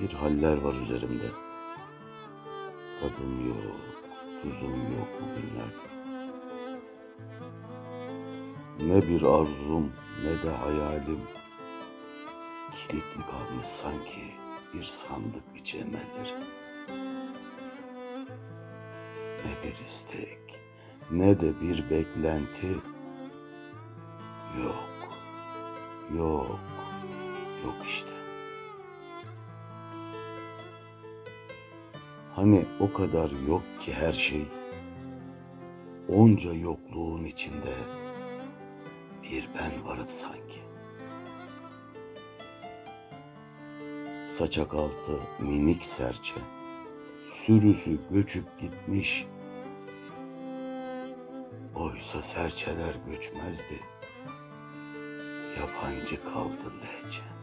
Bir haller var üzerimde. Tadım yok, tuzum yok bugünlerde. Ne bir arzum ne de hayalim kilitli kalmış sanki bir sandık içi emellerim. Ne bir istek ne de bir beklenti yok. Yok. Yok işte. Hani o kadar yok ki her şey. Onca yokluğun içinde bir ben varım sanki. Saçak altı minik serçe, sürüsü göçüp gitmiş. Oysa serçeler göçmezdi, yabancı kaldı lehçe.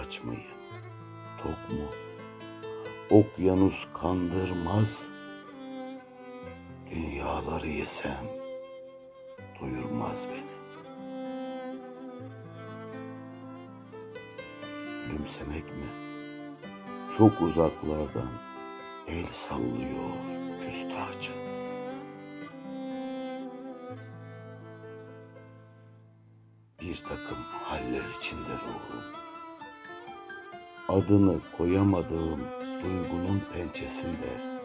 Aç mıyım, tok mu? Okyanus kandırmaz. Dünyaları yesem doyurmaz beni. Gülümsemek mi? Çok uzaklardan el sallıyor küstahça. Bir takım haller içinde ruhum. Adını koyamadığım duygunun pençesinde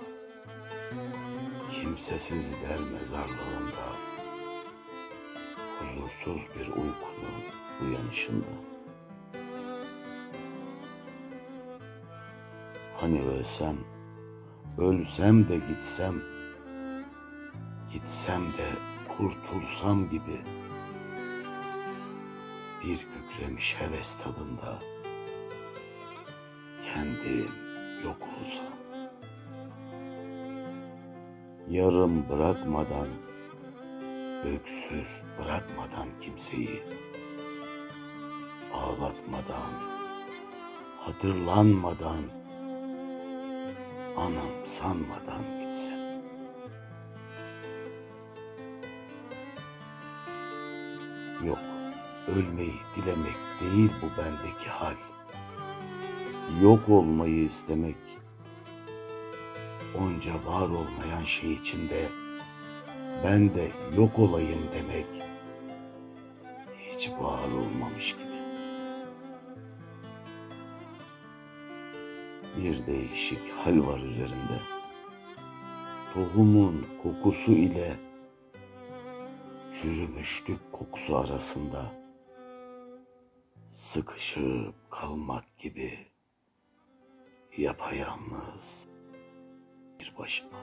kimsesizler mezarlığında huzursuz bir uykunun uyanışında. Hani ölsem, ölsem de gitsem, gitsem de kurtulsam gibi bir kükremiş heves tadında kendim yok olsam. Yarım bırakmadan, öksüz bırakmadan kimseyi, ağlatmadan, hatırlanmadan, anım sanmadan gitsem. Yok, ölmeyi dilemek değil bu bendeki hal. Yok olmayı istemek, onca var olmayan şey içinde ben de yok olayım demek hiç var olmamış gibi. Bir değişik hal var üzerimde. Tohumun kokusu ile çürümüşlük kokusu arasında sıkışıp kalmak gibi yapayalnız bir başıma.